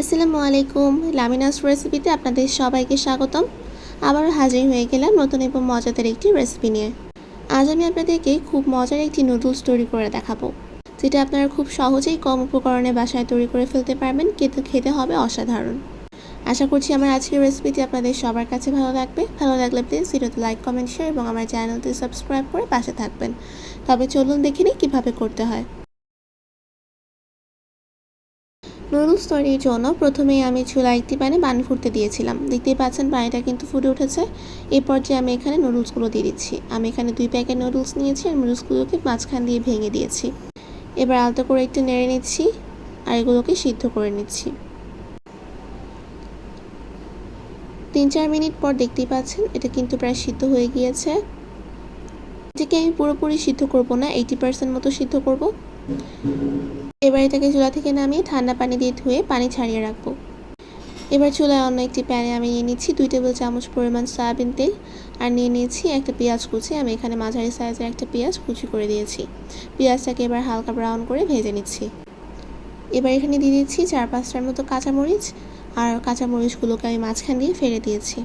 আসসালামু আলাইকুম। লামিনাস রেসিপিতে আপনাদের সবাইকে স্বাগতম। আবারও হাজির হয়ে গেলাম নতুন এবং মজাদার একটি রেসিপি নিয়ে। আজ আমি আপনাদেরকে খুব মজার একটি নুডলস তৈরি করে দেখাবো, যেটা আপনারা খুব সহজেই কম উপকরণে বাসায় তৈরি করে ফেলতে পারবেন, কিন্তু খেতে হবে অসাধারণ। আশা করছি আমার আজকের রেসিপিটি আপনাদের সবার কাছে ভালো লাগবে। ভালো লাগলে প্লিজ ভিডিওতে লাইক কমেন্ট শেয়ার এবং আমার চ্যানেলটি সাবস্ক্রাইব করে পাশে থাকবেন। তবে চলুন দেখে নিই কীভাবে করতে হয়। নুডলস তৈরির জন্য প্রথমেই আমি চুলা একটি প্যানে পানি ফুটতে দিয়েছিলাম। দেখতেই পাচ্ছেন পানিটা কিন্তু ফুটে উঠেছে। এই পর্যায়ে আমি এখানে নুডলসগুলো দিয়ে দিচ্ছি। আমি এখানে দুই প্যাকেট নুডলস নিয়েছি আর নুডলসগুলোকে মাঝখান দিয়ে ভেঙে দিয়েছি। এবার আলতো করে একটু নেড়ে নিচ্ছি আর এগুলোকে সিদ্ধ করে নিচ্ছি। তিন চার মিনিট পর দেখতেই পাচ্ছেন এটা কিন্তু প্রায় সিদ্ধ হয়ে গিয়েছে। এটাকে আমি পুরোপুরি সিদ্ধ করব না এইটি পার্সেন্ট মতো সিদ্ধ করব। এবার এটাকে চুলা থেকে নামিয়ে ঠান্ডা পানি দিয়ে ধুয়ে পানি ছাড়িয়ে রাখব। এবার চুলায় অন্য একটি প্যানে আমি নিয়ে নিচ্ছি দুই টেবিল চামচ পরিমাণ সয়াবিন তেল আর নিয়ে নিয়েছি একটা পেঁয়াজ কুচি। আমি এখানে মাঝারি সাইজের একটা পেঁয়াজ কুচি করে দিয়েছি। পেঁয়াজটাকে এবার হালকা ব্রাউন করে ভেজে নিচ্ছি। এবার এখানে দিয়ে দিচ্ছি চার পাঁচটার মতো কাঁচামরিচ আর কাঁচামরিচগুলোকে আমি মাঝখান দিয়ে ফেলে দিয়েছি।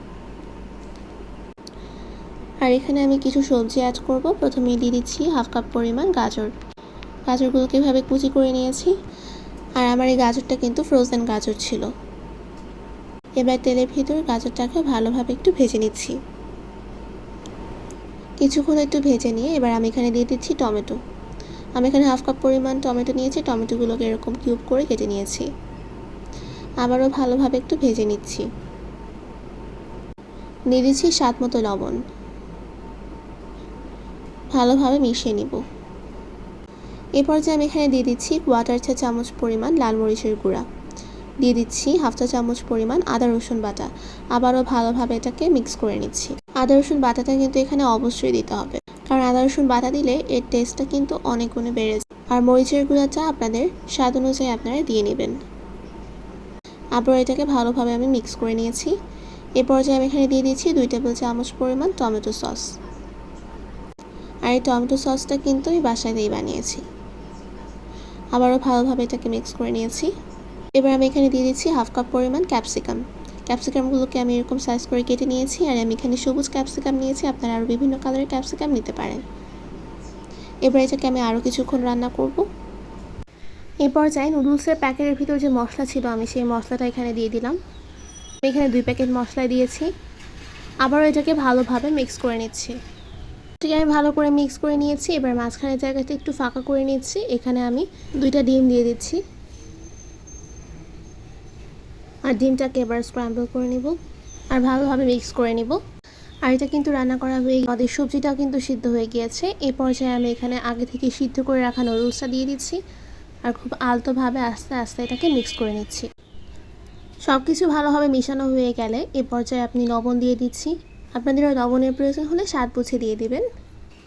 আর এখানে আমি কিছু সবজি অ্যাড করব। প্রথমেই দিয়ে দিচ্ছি হাফ কাপ পরিমাণ গাজর। গাজরগুলোকে এভাবে কুচি করে নিয়েছি? আর আমার এই গাজরটা কিন্তু ফ্রোজেন গাজর ছিল। এবার তেলের ভিতর গাজরটাকে ভালোভাবে একটু ভেজে নিচ্ছি। কিছুক্ষণ একটু ভেজে নিয়ে এবার আমি এখানে দিয়ে দিচ্ছি টমেটো। আমি এখানে হাফ কাপ পরিমাণ টমেটো নিয়েছি, টমেটোগুলোকে এরকম কিউব করে কেটে নিয়েছি। আবারও ভালোভাবে একটু ভেজে নিচ্ছি। দিয়ে দিচ্ছি স্বাদ মতো লবণ। ভালোভাবে মিশিয়ে নিব। এ পর্যায়ে আমি এখানে দিয়ে দিচ্ছি কোয়াটার চা চামচ পরিমাণ লাল মরিচের গুঁড়া। দিয়ে দিচ্ছি হাফ চা চামচ পরিমাণ আদা রসুন বাটা। আবারও ভালোভাবে এটাকে মিক্স করে নিচ্ছি। আদা রসুন বাটাটা কিন্তু এখানে অবশ্যই দিতে হবে। কারণ আদা রসুন বাটা দিলে এর টেস্টটা কিন্তু অনেক গুণে বেড়ে যায়। আর মরিচের গুঁড়াটা আপনাদের স্বাদ অনুযায়ী আপনারা দিয়ে নেবেন। আবার এটাকে ভালোভাবে আমি মিক্স করে নিয়েছি। এ পর্যায়ে আমি এখানে দিয়ে দিচ্ছি দুই টেবিল চামচ পরিমাণ টমেটো সস। আর এই টমেটো সসটা কিন্তু আমি বাসাতেই বানিয়েছি। আবারও ভালোভাবে এটাকে মিক্স করে নিয়েছি। এবার আমি এখানে দিয়ে দিচ্ছি হাফ কাপ পরিমাণ ক্যাপসিকাম ক্যাপসিকামগুলোকে আমি এরকম সাইজ করে কেটে নিয়েছি আর আমি এখানে সবুজ ক্যাপসিকাম নিয়েছি, আপনারা আরও বিভিন্ন কালারের ক্যাপসিকাম নিতে পারেন। এবার এটাকে আমি আরও কিছুক্ষণ রান্না করব। এই পর্যায়ে নুডলসের প্যাকেটের ভিতর যে মশলা ছিল, আমি সেই মশলাটা এখানে দিয়ে দিলাম। এখানে দুই প্যাকেট মশলা দিয়েছি। আবারও এটাকে ভালোভাবে মিক্স করে নিচ্ছি। এটাকে আমি ভালো করে মিক্স করে নিয়েছি। এবার মাঝখানের জায়গাটা একটু ফাঁকা করে নিচ্ছি। এখানে আমি দুইটা ডিম দিয়ে দিচ্ছি। আর ডিমটাকে এবার স্ক্র্যাম্বল করে নিব আর ভালোভাবে মিক্স করে নিব। আর এটা কিন্তু রান্না করা হয়ে আমাদের সবজিটাও কিন্তু সিদ্ধ হয়ে গিয়েছে। এ পর্যায়ে আমি এখানে আগে থেকে সিদ্ধ করে রাখা নুডলসটা দিয়ে দিচ্ছি। আর খুব আলতোভাবে আস্তে আস্তে এটাকে মিক্স করে নিচ্ছি। সব কিছু ভালোভাবে মেশানো হয়ে গেলে এ পর্যায়ে আপনি লবণ দিয়ে দিচ্ছি। আপনাদের লবণের প্রয়োজন হলে স্বাদ বুঝে দিয়ে দিবেন।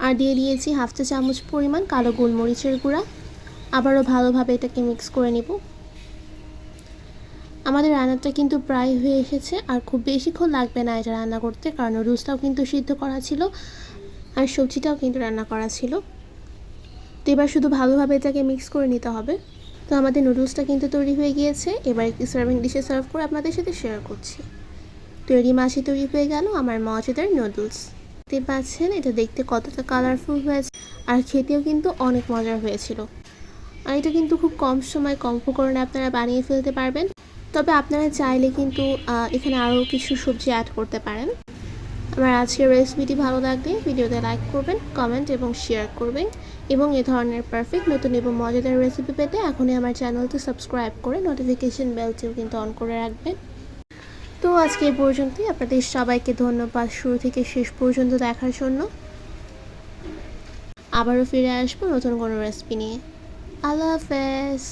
আর দিয়ে দিয়েছি হাফ চা চামচ পরিমাণ কালো গোলমরিচের গুঁড়া। আবারও ভালোভাবে এটাকে মিক্স করে নিব। আমাদের রান্নাটা কিন্তু প্রায় হয়ে এসেছে, আর খুব বেশিক্ষণ লাগবে না এটা রান্না করতে, কারণ নুডলসটাও কিন্তু সিদ্ধ করা ছিল, আর সবজিটাও কিন্তু রান্না করা ছিল। তো এবার শুধু ভালোভাবে এটাকে মিক্স করে নিতে হবে। তো আমাদের নুডলসটা কিন্তু তৈরি হয়ে গিয়েছে, এবার একটি সার্ভিং ডিশে সার্ভ করে আপনাদের সাথে শেয়ার করছি। তৈরি মাসে তৈরি হয়ে গেল, আমার মজাদার নুডলস। দেখতে পাচ্ছেন, এটা দেখতে কতটা কালারফুল হয়েছে, আর খেতেও কিন্তু অনেক মজার হয়েছিল। আর এটা কিন্তু খুব কম সময় কম উপকরণে আপনারা বানিয়ে ফেলতে পারবেন। তবে আপনারা চাইলে কিন্তু এখানে আরও কিছু সবজি অ্যাড করতে পারেন। আমার আজকের রেসিপিটি ভালো লাগলে ভিডিওতে লাইক করবেন কমেন্ট এবং শেয়ার করবেন। এবং এ ধরনের পারফেক্ট নতুন এবং মজাদার রেসিপি পেতে এখনই আমার চ্যানেলটি সাবস্ক্রাইব করে নোটিফিকেশন বেলটিও কিন্তু অন করে রাখবেন। তো আজকে এই পর্যন্তই। আপনাদের সবাইকে ধন্যবাদ শুরু থেকে শেষ পর্যন্ত দেখার জন্য। আবারও ফিরে আসব নতুন কোনো রেসিপি নিয়ে। আল্লাহ হাফেজ।